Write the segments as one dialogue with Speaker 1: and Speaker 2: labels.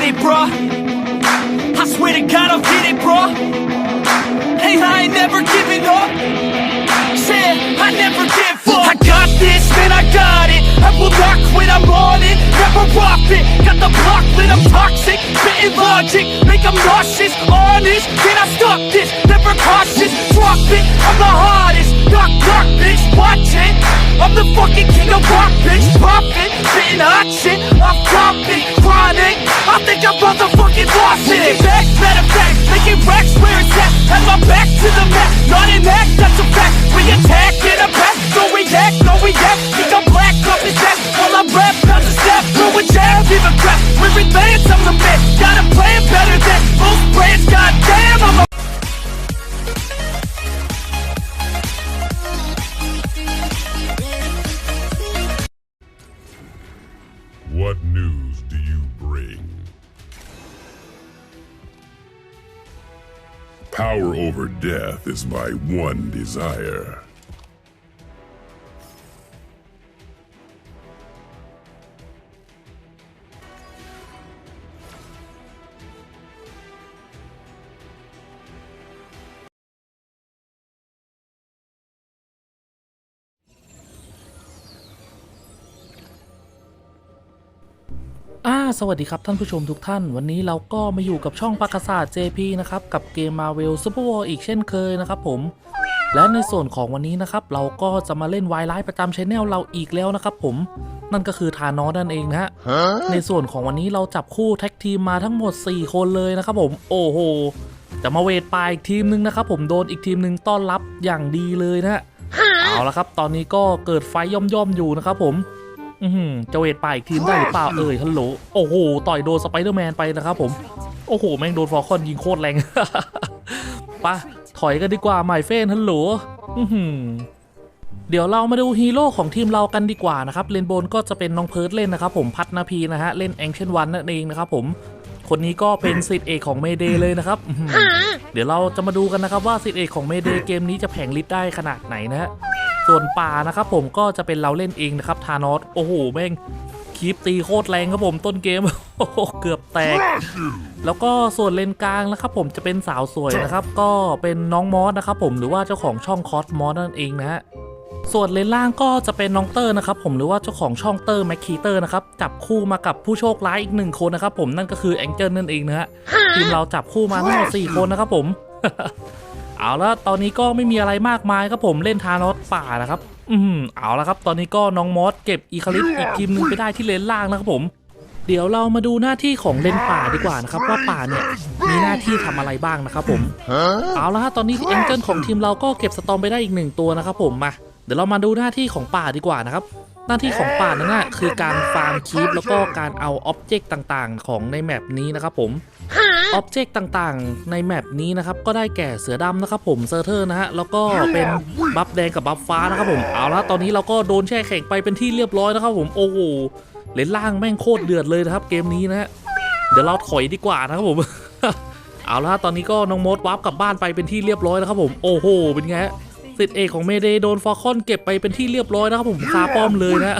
Speaker 1: get it, bruh. I swear to God, I'll get it, bro. Hey, I ain't never giving up. Said I never give up. I got this, man, I got it. I will not quit, I'm on it. Never off it. Got the block lit, I'm toxic. Spitting logic, make them nauseous. Honest, can I stop this? Never cautious, drop it. I'm the hardest. Knock, knock, bitch, watch it. I'm the fucking king of rock, bitch. Profit, spitting hot shit. Off topic, chronic. I think I'm motherfucking lost it. Back, matter of fact, making racks where it's at. Have my back to the mat, not an act, that's a fact. We attack in a pack, no react, no react. Think I'm black up his back while I rap, bounce a step, throw a jab, a crap. We're advanced, I'm the man. Gotta play
Speaker 2: Power over death is my one desire.
Speaker 3: สวัสดีครับท่านผู้ชมทุกท่าน วันนี้เราก็มาอยู่กับช่องปากศาสตร์ JP นะครับกับเกม Marvel Super War อีกเช่นเคยนะครับผมและในส่วนของวันนี้นะครับเราก็จะมาเล่นวายไลฟ์ประจำชแนลเราอีกแล้วนะครับผมนั่นก็คือทานอสนั่นเองนะฮะในส่วนของวันนี้เราจับคู่แท็กทีมมาทั้งหมด 4 คนเลยนะครับผมโอ้โหจะมาเวทปลายอีกทีมนึงนะครับผมโดนอีกทีมนึงต้อนรับอย่างดีเลยนะฮะเอาละครับ ตอนนี้ก็เกิดไฟย่อมๆอยู่นะครับผม อือหือจะเวทไปอีกทีมได้หรือเปล่าเอ่ยฮัลโหลโอ้โหต่อยโดนสไปเดอร์แมนไปนะครับผม โอ้โห แม่งโดนฟอร์คอนยิงโคตรแรงไปะถอยกันดีกว่าหมายเฟนฮัลโหลอือหือเดี๋ยวเรามาดูฮีโร่ของทีมเรากันดีกว่านะครับเลนโบนก็จะเป็นน้องเพิร์ดเล่นนะครับผมพัฒนาพีนะฮะเล่นแองเชนวันนั่นเองนะครับผมคนนี้ก็เป็นสิทธิ์เอกของเมเดเลยนะครับอื้อหือเดี๋ยวเราจะมาดูกันนะครับว่าสิทธิ์เอกของเมเดเกมนี้จะแผงลิดได้ขนาดไหนนะฮะ ส่วนป่านะครับผมก็จะเป็นเราเล่นเองนะครับทานอสโอ้โหแม่งคีปตีโคตรแรงครับผมต้นเกมโอ้โหเกือบแตก แล้วก็ส่วนเลนกลางนะครับผมจะเป็นสาวสวยนะครับ ก็เป็นน้องมอสนะครับผมหรือว่าเจ้าของช่องคอสมอสนั่นเองนะฮะส่วนเลนล่างก็จะเป็นน้องเตอร์นะครับผมหรือว่าเจ้าของช่องเตอร์แมคคีเตอร์นะครับจับคู่มากับผู้โชคร้ายอีกหนึ่งคนนะครับผมนั่นก็คือแองเจิลนั่นเองนะฮะทีมเราจับคู่มาทั้งหมดสี่คนนะครับผม เอาละตอนนี้ก็ไม่มีอะไรมากมายครับผมเล่นทานอสป่านะครับ อืมเอาละครับ ตอนนี้ก็น้องมอสเก็บอีคาลิสอีกทีมหนึ่งไปได้ที่เลนล่างนะครับผม เดี๋ยวเรามาดูหน้าที่ของเลนป่าดีกว่านะครับว่าป่าเนี่ยมีหน้าที่ทำอะไรบ้างนะครับผมเอาละฮะตอนนี้เอ็นเจิลของทีมเราก็เก็บสตอมไปได้อีกหนึ่งตัวนะครับผมมาเดี๋ยวเรามาดูหน้าที่ของป่าดีกว่านะครับหน้าที่ของป่านั้นนะคือการฟาร์มคีปแล้วก็การเอาอ็อบเจกต์ต่างๆ ของในแมปนี้นะครับผม อ็อบเจกต์ต่างๆ ในแมปนี้นะครับ ก็ได้แก่เสือดำนะครับผมเซอร์เทอร์นะฮะ แล้วก็เป็นบัฟแดงกับบัฟฟ้านะครับผม เอาละตอนนี้เราก็โดนแช่แข็งไปเป็นที่เรียบร้อยนะครับผม โอ้โห เลนล่างแม่งโคตรเดือดเลยนะครับเกมนี้นะฮะ เดี๋ยวเราถอยดีกว่านะครับผม เอาละตอนนี้ก็น้องมดวาร์ปกลับบ้านไปเป็นที่เรียบร้อยแล้วครับผม โอ้โห เป็นไงฮะสิทธิ์เอกของเมเดโดนฟอร์คอนเก็บไปเป็นที่เรียบร้อยนะครับผมคาป้อมเลยนะ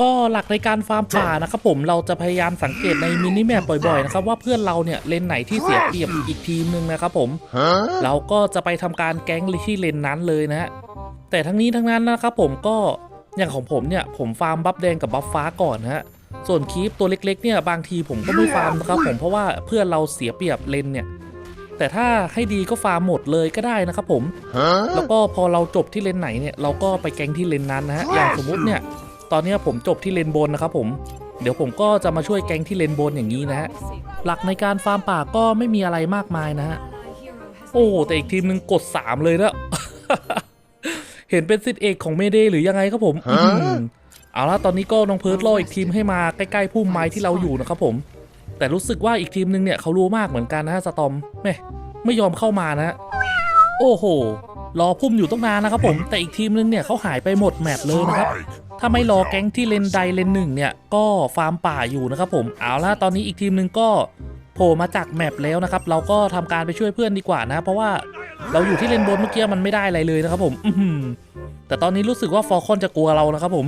Speaker 3: ก็หลักในการฟาร์มป่านะครับผมเราจะพยายามสังเกตในมินิแมปบ่อยๆนะครับว่าเพื่อนเราเนี่ยเลนไหนที่เสียเปรียบอีกทีมหนึ่งนะครับผมเราก็จะไปทำการแก๊งที่เลนนั้นเลยนะฮะแต่ทั้งนี้ทั้งนั้นนะครับผมก็อย่างของผมเนี่ยผมฟาร์มบัฟแดงกับบัฟฟ้าก่อนนะฮะส่วนคีปตัวเล็กๆเนี่ยบางทีผมก็ไม่ฟาร์มนะครับผมเพราะว่าเพื่อนเราเสียเปรียบเลนเนี่ยแต่ถ้าให้ดีก็ฟาร์มหมดเลยก็ได้นะครับผม แล้วก็พอเราจบที่เลนไหนเนี่ยเราก็ไปแก๊งที่เลนนั้นนะฮะอย่างสมมุติเนี่ย ตอนเนี้ยผมจบที่เลนบนนะครับผมเดี๋ยวผมก็จะมาช่วยแก๊งที่เลนบนอย่างนี้นะฮะหลักในการฟาร์มป่าก็ไม่มีอะไรมากมายนะฮะโอ้แต่อีกทีมหนึ่งกด 3 เลยนะเห็นเป็นสิทธิเอกของเมเดหรือยังไงครับผมอื้อหือเอาละตอนนี้ก็น้องเพิร์ดล่ออีกทีมให้มาใกล้ๆพุ่มไม้ที่เราอยู่นะครับผม แต่รู้สึกว่าอีกทีมหนึ่งเนี่ยเขารู้มากเหมือนกันนะฮะสตอมแม่ไม่ยอมเข้ามานะฮะโอ้โห รอพุ่มอยู่ตั้งนานนะครับผม แต่อีกทีมนึงเนี่ยเขาหายไปหมดแมปเลยนะครับ ถ้าไม่รอแก๊งที่เลนใดเลนหนึ่งเนี่ยก็ฟาร์มป่าอยู่นะครับผม เอาละตอนนี้อีกทีมหนึ่งก็โผล่มาจากแมปแล้วนะครับ เราก็ทำการไปช่วยเพื่อนดีกว่านะ เพราะว่าเราอยู่ที่เลนบนเมื่อกี้มันไม่ได้อะไรเลยนะครับผม อื้อหือแต่ตอนนี้รู้สึกว่าฟอร์คอนจะกลัวเรานะครับผม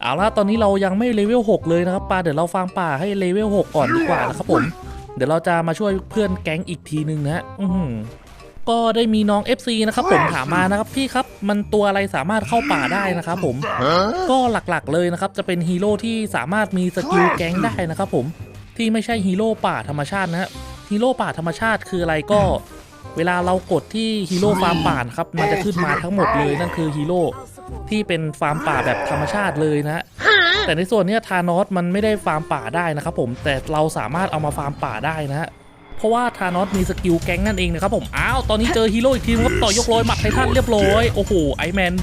Speaker 3: เอาละตอนนี้เรายังไม่เลเวล6เลยนะครับปาเดี๋ยวเราฟาร์มป่าให้เลเวล6ก่อนดีกว่านะครับผม เดี๋ยวเราจะมาช่วยเพื่อนแก๊งอีกทีหนึ่งนะฮะอื้อหือ ก็ได้มีน้อง FC นะครับผมถามมานะครับพี่ครับมันตัวอะไรสามารถเข้าป่าได้นะครับผมก็หลักๆเลยนะครับจะเป็นฮีโร่ที่สามารถมีสกิลแก๊งได้นะครับผมที่ไม่ใช่ฮีโร่ป่าธรรมชาตินะฮะฮีโร่ป่าธรรมชาติคืออะไรก็เวลาเรากดที่ฮีโร่ฟาร์มป่านะครับมันจะขึ้นมาทั้งหมดเลยนั่นคือฮีโร่ที่เป็นฟาร์มป่าแบบธรรมชาติเลยนะฮะแต่ในส่วนเนี้ยทานอสมันไม่ได้ฟาร์มป่าได้นะครับผมแต่เราสามารถเอามาฟาร์มป่าได้นะฮะ เพราะว่าทานอสมีสกิลแก๊งนั่นเองนะครับผม อ้าว ตอนนี้เจอฮีโร่อีกทีครับต่อยกลอยหมัดไททันเรียบร้อย โอ้โห ไอแมน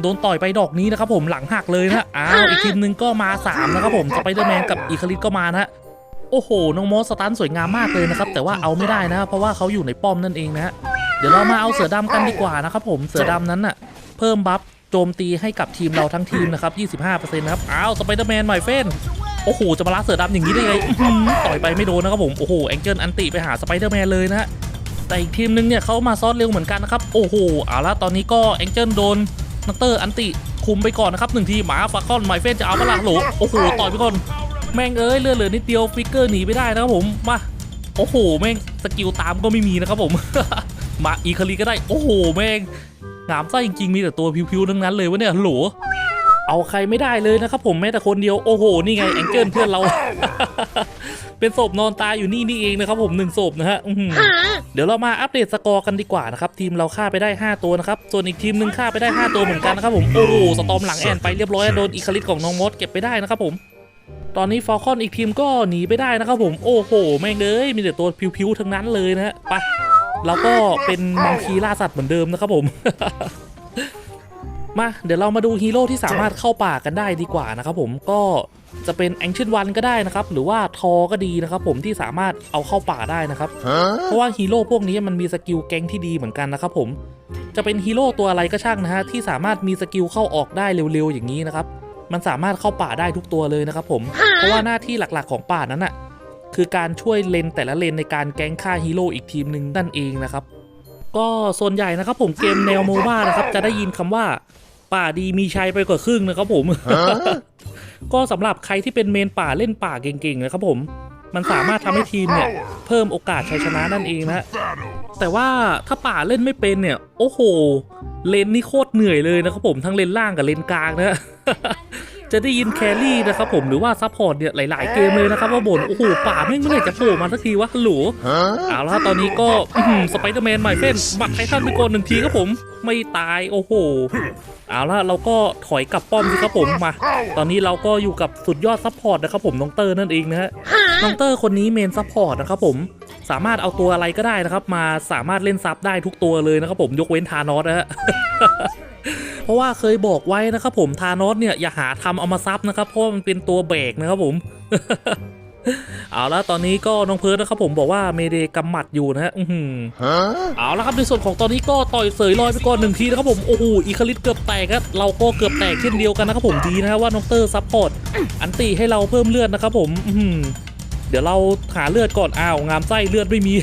Speaker 3: โดนต่อยไปดอกนี้นะครับผมหลังหักเลยนะ อ้าว อีกทีมนึงก็มา3นะครับผมสไปเดอร์แมนกับอีคาริสก็มานะโอ้โห น้องโมสสตันสวยงามมากเลยนะครับ แต่ว่าเอาไม่ได้นะ เพราะว่าเขาอยู่ในป้อมนั่นเองนะฮะเดี๋ยวเรามาเอาเสือดำกันดีกว่านะครับผม เสือดำนั้นน่ะ เพิ่มบัฟ โจมตีให้กับทีมเราทั้งทีมนะครับ25%นะครับอ้าวสไปเดอร์แมนใหม่เฟ้นโอ้โหจะมาล้าเสือดำอย่างนี้ได้ไงต่อยไปไม่โดนนะครับผมโอ้โหแองเจิลอันติไปหาสไปเดอร์แมนเลยนะฮะแต่อีกทีมนึงเนี่ยเขามาซอสเร็วเหมือนกันนะครับโอ้โหเอาละตอนนี้ก็แองเจิลโดนนักเตอร์อันติคุมไปก่อนนะครับหนึ่งทีหมาฟาคอนไมเฟนจะเอาปะล่ะโหลโอ้โหต่อยไปก่อนแม่งเอ้ยเลือดเหลือนิดเดียวฟิกเกอร์หนีไปได้นะครับผมมาโอ้โหแม่งสกิลตามก็ไม่มีนะครับผม มาอีคารีก็ได้โอ้โหแม่ง งามไส้จริงๆ มีแต่ตัวพิวๆทั้งนั้นเลยวะเนี่ยโหลเอาใครไม่ได้เลยนะครับผมแม้แต่คนเดียวโอ้โหนี่ไงแองเจิลเพื่อนเรา เป็นศพนอนตายอยู่นี่นี่เองนะครับผมหนึ่งศพนะฮะอื้อหือเดี๋ยวเรามาอัปเดตสกอร์กันดีกว่านะครับทีมเราฆ่าไปได้ 5 ตัวนะครับส่วนอีกทีมหนึ่งฆ่าไปได้ 5 ตัวเหมือนกันนะครับผมโอ้โหสตอมหลังแอนไปเรียบร้อยโดนอีคาริสของน้องมดเก็บไปได้นะครับผมตอนนี้ฟอลคอนอีกทีมก็หนีไปได้นะครับผมโอ้โห แม่งเลยมีแต่ตัวพิวๆทั้งนั้นเลยนะฮะไป เราก็เป็นมังคีล่าสัตว์เหมือนเดิมนะครับผม มาเดี๋ยวเรามาดูฮีโร่ที่สามารถเข้าป่ากันได้ดีกว่านะครับผมก็จะเป็นแองเชนวันก็ได้นะครับ หรือว่าทอก็ดีนะครับผมที่สามารถเอาเข้าป่าได้นะครับ เพราะว่าฮีโร่พวกนี้มันมีสกิลแก๊งที่ดีเหมือนกันนะครับผมจะเป็นฮีโร่ตัวอะไรก็ช่างนะฮะที่สามารถมีสกิลเข้าออกได้เร็วๆอย่างนี้นะครับ มันสามารถเข้าป่าได้ทุกตัวเลยนะครับผมเพราะว่าหน้าที่หลักๆของป่านั้นน่ะ คือการช่วยเลนแต่ละเลนในการแก๊งฆ่าฮีโร่อีกทีมหนึ่งนั่นเองนะครับ ก็ส่วนใหญ่นะครับผมเกมแนวโมบ้านะครับจะได้ยินคำว่าป่าดีมีชัยไปกว่าครึ่งนะครับผม ก็สำหรับใครที่เป็นเมนป่าเล่นป่าเก่งๆนะครับผม มันสามารถทำให้ทีมเนี่ยเพิ่มโอกาสชัยชนะนั่นเองนะแต่ว่าถ้าป่าเล่นไม่เป็นเนี่ย โอ้โห เลนนี่โคตรเหนื่อยเลยนะครับผมทั้งเลนล่างกับเลนกลางนะ จะได้ยินแครี่นะครับผมหรือว่าซัพพอร์ตเนี่ยหลาย ๆ เกมเลยนะครับว่าบ่นโอ้โหป่าแม่งเมื่อไหร่จะโผล่มาสักทีวะฮัลโหลเอาละตอนนี้ก็สไปเดอร์แมนใหม่เฟ้นบักไททันไปก่อนหนึ่งทีครับผมไม่ตายโอ้โหเอาละเราก็ถอยกลับป้อมสิครับผมมา ตอนนี้เราก็อยู่กับสุดยอดซัพพอร์ตนะครับผมน้องเตอร์นั่นเองนะฮะน้องเตอร์คนนี้เมนซัพพอร์ตนะครับผมสามารถเอาตัวอะไรก็ได้นะครับ มาสามารถเล่นซับได้ทุกตัวเลยนะครับผมยกเว้นทานอสนะฮะ เพราะว่าเคยบอกไว้นะครับผมทานอสเนี่ยอย่าหาทำเอามาซับนะครับ เพราะว่ามันเป็นตัวแบกนะครับผมเอาละตอนนี้ก็น้องเพิร์ดนะครับผมบอกว่าเมเดกำหมัดอยู่นะฮะอื้อหือเอาละครับในส่วนของตอนนี้ก็ต่อยเสยลอยไปก่อนหนึ่งทีนะครับผมโอ้โหอีคาริสเกือบแตกครับเราก็เกือบแตกเช่นเดียวกันนะครับผมดีนะฮะว่าน้องเตอร์ซัพพอร์ตอันตีให้เราเพิ่มเลือดนะครับผมอื้อหือเดี๋ยวเราหาเลือดก่อนอ้าวงามไส้เลือดไม่มี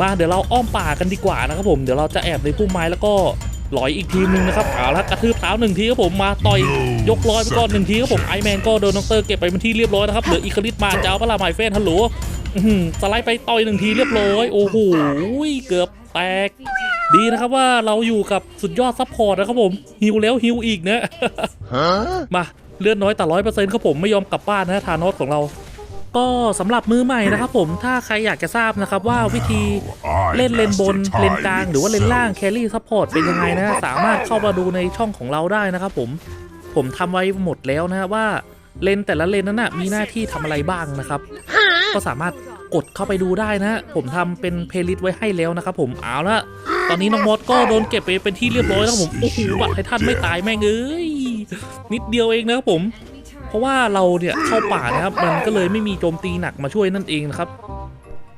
Speaker 3: มาเดี๋ยวเราอ้อมป่ากันดีกว่านะครับผมเดี๋ยวเราจะแอบในพุ่มไม้แล้วก็ห ลอยอีกทีมหนึงนะครับเอาละกระทืบเท้าหนึ่งทีครับผมมาต่อยยกลอยไปก่อนหนึ่งทีครับผมไอแมนก็โดนน้องเตอร์เก็บไปเป็นที่เรียบร้อยนะครับเหลืออีคาริสมาจะเอาปะลาไมเฟนฮัลโหลอื้อหือสไลด์ไปต่อยหนึ่งทีเรียบร้อยโอ้โหเกือบแตกดีนะครับว่าเราอยู่กับสุดยอดซัพพอร์ตนะครับผมฮิวแล้วฮิวอีกนะมาเลือดน้อยแต่ร้อยเปอร์เซ็นต์ครับผมไม่ยอมกลับบ้านนะทานอสของเรา ก็สำหรับมือใหม่นะครับผมถ้าใครอยากจะทราบนะครับว่าวิธีเล่นเลนบนเลนกลาง หรือว่าเลนล่างแครี่ซัพพอร์ตเป็นยังไงนะสามารถเข้ามาดูในช่องของเราได้นะครับผมผมทำไว้หมดแล้วนะว่าเลนแต่ละเลนนั้นนะมีหน้าที่ทำอะไรบ้างนะครับ ก็สามารถกดเข้าไปดูได้นะ ผมทำเป็นเพลย์ลิสต์ไว้ให้แล้วนะครับผมเอาละตอนนี้น้องมดก็โดนเก็บไปเป็นที่เรียบร้อยแล้วครับผมโอ้โหบัตรไททันไม่ตายแม่งเอ้ยนิดเดียวเองนะครับผมเพ ราะว่าเราเนี่ยเข้าป่านะครับมันก็เลยไม่มีโจมตีหนักมาช่วยนั่นเองนะครับ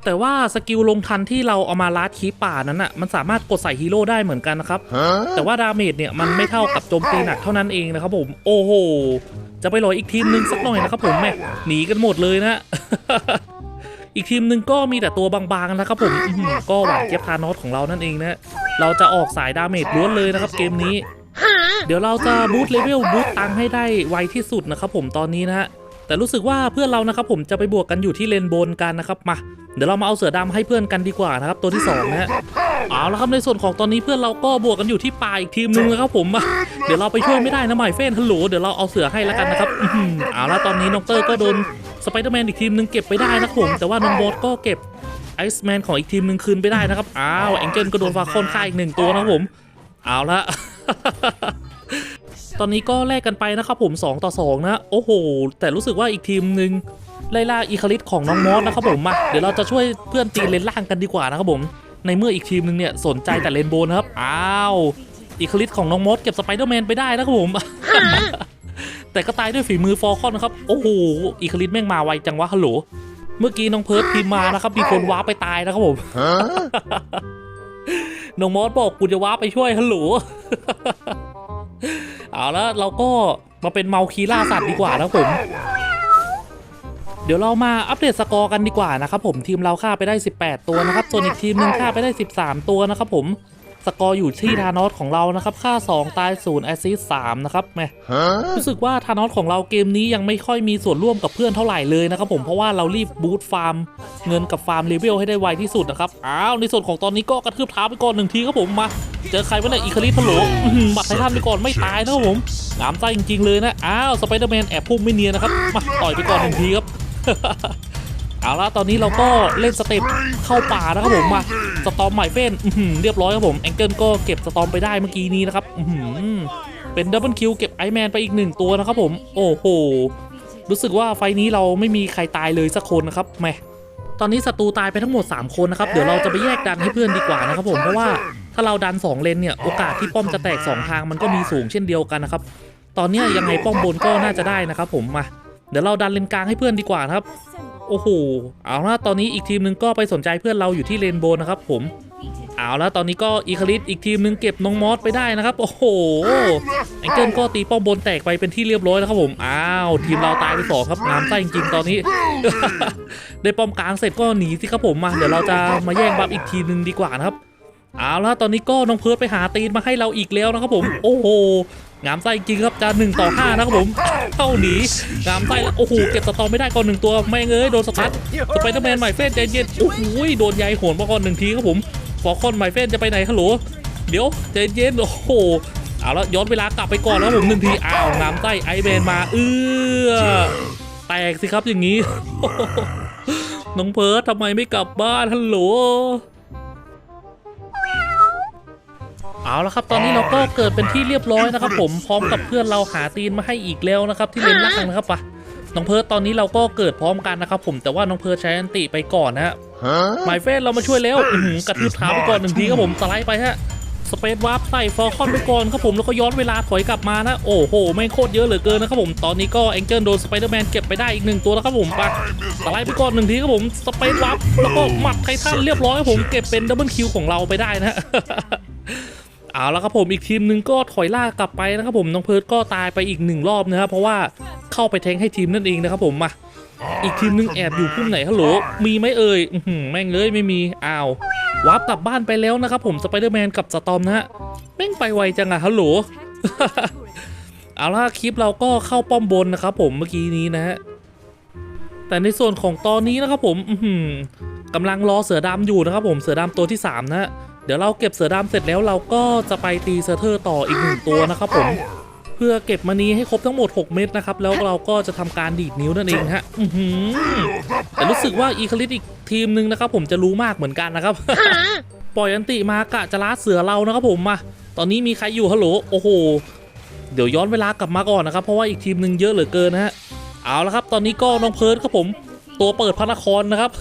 Speaker 3: แต่ว่าสกิลลงทันที่เราเอามาลัดคีป่านั้นอะมันสามารถกดใส่ฮีโร่ได้เหมือนกันนะครับแต่ว่าดาเมจเนี่ยมันไม่เท่ากับโจมตีหนักเท่านั้นเองนะครับผมโอ้โหจะไปรออีกทีมหนึ่งสักหน่อยนะครับผมแม่หนีกันหมดเลยนะอีกทีมหนึ่งก็มีแต่ตัวบางๆนะครับผมอื้อหือก็หวานเจี๊ยบทานอสของเรานั่นเองนะเราจะออกสายดาเมจล้วนเลยนะครับเกมนี้ เดี๋ยวเราจะบูตเลเวลบูตตังให้ได้ไวที่สุดนะครับผมตอนนี้นะฮะแต่รู้สึกว่าเพื่อนเรานะครับผมจะไปบวกกันอยู่ที่เลนบนกันนะครับมาเดี๋ยวเรามาเอาเสือดำให้เพื่อนกันดีกว่านะครับตัวที่สองนะฮะเอาละครับในส่วนของตอนนี้เพื่อนเราก็บวกกันอยู่ที่ป่าอีกทีมนึงนะครับผมมาเดี๋ยวเราไปช่วยไม่ได้นะหมายเฟนฮัลโหลเดี๋ยวเราเอาเสือให้แล้วกันนะครับอื้อหือเอาละตอนนี้น้องเตอร์ก็โดนสไปเดอร์แมนอีกทีมนึงเก็บไปได้นะครับผมแต่ว่าน้องโบอสก็เก็บไอซ์แมนของอีกทีมนึงคืนไปได้นะครับ อ้าวแองเจิลก็โดนฟาคอนฆ่าอีกหนึ่งตัวนะครับผม เอาละ ตอนนี้ก็แลกกันไปนะครับผม 2 ต่อ 2 นะ โอ้โห แต่รู้สึกว่าอีกทีมหนึ่งไล่ล่าอีคาริสของน้องมอสนะครับผมมาเดี๋ยวเราจะช่วยเพื่อนตีเลนล่างกันดีกว่านะครับผม ในเมื่ออีกทีมหนึ่งเนี่ยสนใจแต่เลนโบนนะครับ อ้าวอีคาริสของน้องมอสเก็บสไปเดอร์แมนไปได้นะครับผม แต่ก็ตายด้วยฝีมือฟอร์คอนนะครับ โอ้โหอีคาริสแม่งมาไวจังวะฮัลโหลเมื่อกี้น้องเพิร์ดพิมพ์มานะครับมีคนว้าร์ปไปตายนะครับผม น้องมอสบอกกูจะว้าไปช่วยฮัลโหลเอาแล้วเราก็มาเป็นเมาคีล่าสัตว์ดีกว่านะผม เดี๋ยวเรามาอัปเดตสกอร์กันดีกว่านะครับผมทีมเราฆ่าไปได้ 18 ตัวนะครับ ส่วนอีกทีมหนึ่งฆ่าไปได้ 13 ตัวนะครับผม สกอร์อยู่ที่ธานอสของเรานะครับฆ่า 2 ตาย0แอสซิส3นะครับแหมรู้สึกว่าธานอสของเราเกมนี้ยังไม่ค่อยมีส่วนร่วมกับเพื่อนเท่าไหร่เลยนะครับผมเพราะว่าเรารีบบูตฟาร์ม เงินกับฟาร์มเลเวลให้ได้ไวที่สุดนะครับอ้าวในส่วนของตอนนี้ก็กระทืบเท้าไปก่อนหนึ่งทีครับผมมาเจอใครวะเนี่ยอีคาริทะโหลอื้อหือหมัดไททันไปก่อนไม่ตายนะครับผมงามใจจริงๆเลยนะอ้าวสไปเดอร์แมนแอบพุ่งไม่เนียนนะครับมาต่อยไปก่อนหนึ่งทีครับ เอาละตอนนี้เราก็เล่นสเต็ปเข้าป่านะครับผมมาสตอมใหม่เฟ้นเรียบร้อยครับผมแองเกิลก็เก็บสตอมไปได้เมื่อกี้นี้นะครับเป็นดับเบิลคิวเก็บไอแมนไปอีกหนึ่งตัวนะครับผมโอ้โหรู้สึกว่าไฟนี้เราไม่มีใครตายเลยสักคนนะครับแมตอนนี้ศัตรูตายไปทั้งหมด 3 คนนะครับ เดี๋ยวเราจะไปแยกดันให้เพื่อนดีกว่านะครับผมเพราะว่าถ้าเราดัน 2 เลนเนี่ย โอกาสที่ป้อมจะแตก 2 ทางมันก็มีสูงเช่นเดียวกันนะครับ ตอนนี้ยยังไงป้อมบนก็น่าจะได้นะครับผมมา เดี๋ยวเราดันเลนกลางให้เพื่อนดีกว่านะครับ โอ้โห เอาละตอนนี้อีกทีมหนึงก็ไปสนใจเพื่อนเราอยู่ที่เลนโบนนะครับผม เอาละตอนนี้ก็อีคาริสอีกทีมหนึงเก็บน้องมอสไปได้นะครับ โอ้โหไองเกิลก็ตีป้อมบนแตกไปเป็นที่เรียบร้อยแล้วครับผม อ้าวทีมเราตายไปสองครับงามไส้จริงๆตอนนี้ ได้ป้อมกลางเสร็จก็หนีสิครับผมมา เดี๋ยวเราจะมาแย่งบัฟอีกทีหนึงดีกว่านะครับ เอาละตอนนี้ก็น้องเพิร์ดไปหาตีนมาให้เราอีกแล้วนะครับผม โอ้โหงามไส้จริงครับจะหนึ่งต่อห้านะครับผมเข้าหนีงามไส้แล้วโอ้โหเก็บสตอมไม่ได้ก่อนหนึ่งตัวแม่งเอ้ยโดนสตัดสไปเดอร์แมนใหม่เฟนใจเย็นโอ้โหโดนใยโหนมาก่อนหนึ่งทีครับผมฟอคอนใหม่เฟนจะไปไหนฮัลโหลเดี๋ยวใจเย็นโอ้โหเอาละย้อนเวลากลับไปก่อนแล้วผมหนึ่งทีอ้าวงามไส้ไอแมนมาเอื้อแตกสิครับอย่างนี้น้องเพิร์ดทำไมไม่กลับบ้านฮัลโหล เอาละครับตอนนี้เราก็เกิดเป็นที่เรียบร้อยนะครับ ผมพร้อมกับเพื่อนเราหาตีนมาให้อีกแล้วนะครับ ที่เลนล่างนะครับปะน้องเพิร์ดตอนนี้เราก็เกิดพร้อมกันนะครับ ผมแต่ว่าน้องเพิร์ดใช้อันติไปก่อนนะฮะหมายเฟสเรามาช่วยแล้วอื้อหือกระทืบเท้าไปก่อนหนึ่งทีครับผมสไลด์ไปฮะสเปซวาร์ปใส่ฟอร์คอนไปก่อนครับผมแล้วก็ย้อนเวลาถอยกลับมานะโอ้โหแม่งโคตรเยอะเหลือเกินนะครับผมตอนนี้ก็แองเจิลโดนสไปเดอร์แมนเก็บไปได้อีกหนึ่งตัวแล้วครับผมไปสไลด์ไปก่อนหนึ่งทีครับผมสเปซวาร์ปแล้วก็หมัดไททันเรียบร้อยครับผมเก็บเป็นดับเบิลคิวของเราไปได้นะฮะ เอาแล้วครับผมอีกทีมหนึ่งก็ถอยล่ากลับไปนะครับผมน้องเพิร์ดก็ตายไปอีกหนึ่งรอบนะครับเพราะว่าเข้าไปแทงให้ทีมนั่นเองนะครับผมมาอีกทีมหนึ่งแอบอยู่พุ่มไหนฮัลโหลมีไหมเอ่ยอื้อหือแม่งเลยไม่มีอ้าววาร์ปกลับบ้านไปแล้วนะครับผมสไปเดอร์แมนกับสตอมนะฮะแม่งไปไวจังอะฮัลโหลเอาละคลิปเราก็เข้าป้อมบนนะครับผมเมื่อกี้นี้นะฮะแต่ในส่วนของตอนนี้นะครับผมอื้อหือกำลังรอเสือดำอยู่นะครับผมเสือดำตัวที่สามนะฮะ เดี๋ยวเราเก็บเสือดำเสร็จแล้วเราก็จะไปตีเซอร์เทอร์ต่ออีกหนึ่งตัวนะครับผมเพื่อเก็บมานี้ให้ครบทั้งหมด 6 เม็ดนะครับ แล้วเราก็จะทำการดีดนิ้วนั่นเองฮะอื้อหือแต่รู้สึกว่าอีคลิสอีกทีมหนึ่งนะครับผมจะรู้มากเหมือนกันนะครับ ปล่อยอันติมากะจะล้าเสือเรานะครับผมมา ตอนนี้มีใครอยู่ฮัลโหลโอ้โห เดี๋ยวย้อนเวลากลับมาก่อนนะครับ เพราะว่าอีกทีมหนึ่งเยอะเหลือเกินนะฮะ เอาละครับ ตอนนี้ก็น้องเพิร์ดครับผม ตัวเปิดพระนครนะครับ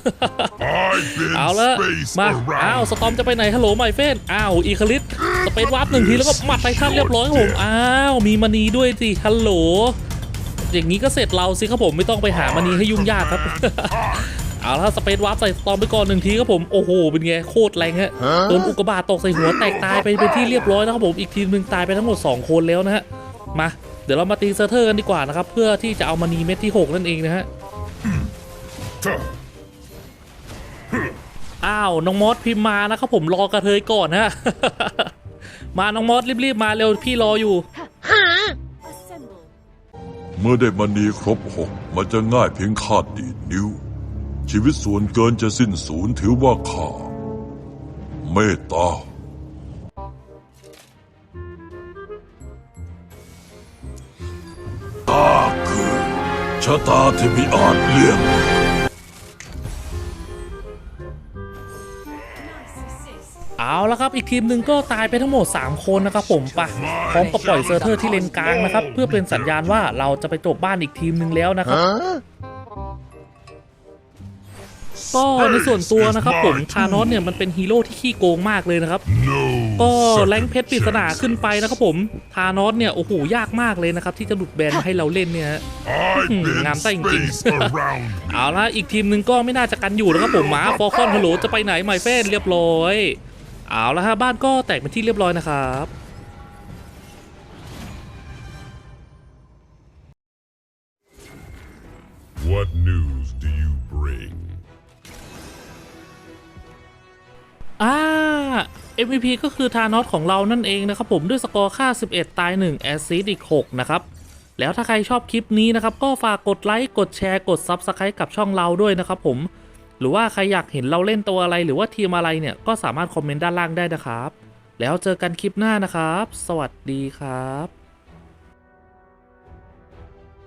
Speaker 2: I've been
Speaker 3: เอาละ
Speaker 2: space
Speaker 3: มาอ้าว
Speaker 2: around.
Speaker 3: สตอมจะไปไหนฮัลโหลไมเฟนอ้าวอีคลิสสเปซวาร์ปหนึ่งทีแล้วก็หมัดไททันเรียบร้อยครับผมอ้าวมีมณีด้วยสิฮัลโหลอย่างนี้ก็เสร็จเราสิครับผมไม่ต้องไปหามณีให้ยุ่งยากครับเอาละสเปซวาร์ปใส่สตอมไปก่อนหนึ่งทีครับผมโอ้โหเป็นไงโคตรแรงฮะโดนอุกกาบาตตกใส่หัวแตกตายไปเป็นที่เรียบร้อยนะครับผมอีกทีมหนึ่งตายไปทั้งหมด 2 คนแล้วนะฮะมาเดี๋ยวเรามาตีเซอร์เทอร์กันดีกว่านะครับเพื่อที่จะเอามณีเม็ดที่ 6 นั่นเองนะฮะ
Speaker 2: Tuh.
Speaker 3: อ้าว น้องมอสพิมพ์มานะครับผมรอกระเทยก่อนฮะ มาน้องมอสรีบๆมาเร็วพี่รออยู่
Speaker 4: เมื่อได้มณีครบหกมันจะง่ายเพียงคาดดีดนิ้ว ชีวิตส่วนเกินจะสิ้นสูญถือว่าข้าเมตตาข้าคือชะตาที่มิอาจเลี่ยง
Speaker 3: เอาละครับอีกทีมหนึ่งก็ตายไปทั้งหมด 3 คนนะครับผมปะพร้อมกับปล่อยเซอร์เทอร์ที่เลนกลางนะครับ เพื่อเป็นสัญญาณว่าเราจะไปจบบ้านอีกทีมหนึ่งแล้วนะครับก็ในส่วนตัวนะครับผมทานอสเนี่ยมันเป็นฮีโร่ที่ขี้โกงมากเลยนะครับ ก็แรงเพชรปริศนาขึ้นไปนะครับผมทานอสเนี่ยโอ้โหยากมากเลยนะครับ ที่จะหลุดแบนให้เราเล่นเนี่ย
Speaker 2: I've been
Speaker 3: Ngam tay jing.
Speaker 2: spaced around
Speaker 3: เอาละอีกทีมหนึ่งก็ไม่น่าจะกันอยู่นะครับผมหมาฟอคอนฮัลโหลจะไปไหนไมเฟนเรียบร้อย เอาละฮะบ้านก็แตกเป็นที่เรียบร้อยนะครับ
Speaker 2: What news do you bring?
Speaker 3: อ่า MVP ก็คือทานอสของเรานั่นเองนะครับผมด้วยสกอร์ค่า 11 ตาย 1 แอสซิสอีก 6 นะครับ แล้วถ้าใครชอบคลิปนี้นะครับ ก็ฝากกดไลค์ กดแชร์ กด Subscribe กับช่องเราด้วยนะครับผม หรือว่าใครอยากเห็นเราเล่นตัวอะไรหรือว่าทีมอะไรเนี่ยก็สามารถคอมเมนต์ด้านล่างได้นะครับ แล้วเจอกันคลิปหน้านะครับ สวัสดีครับ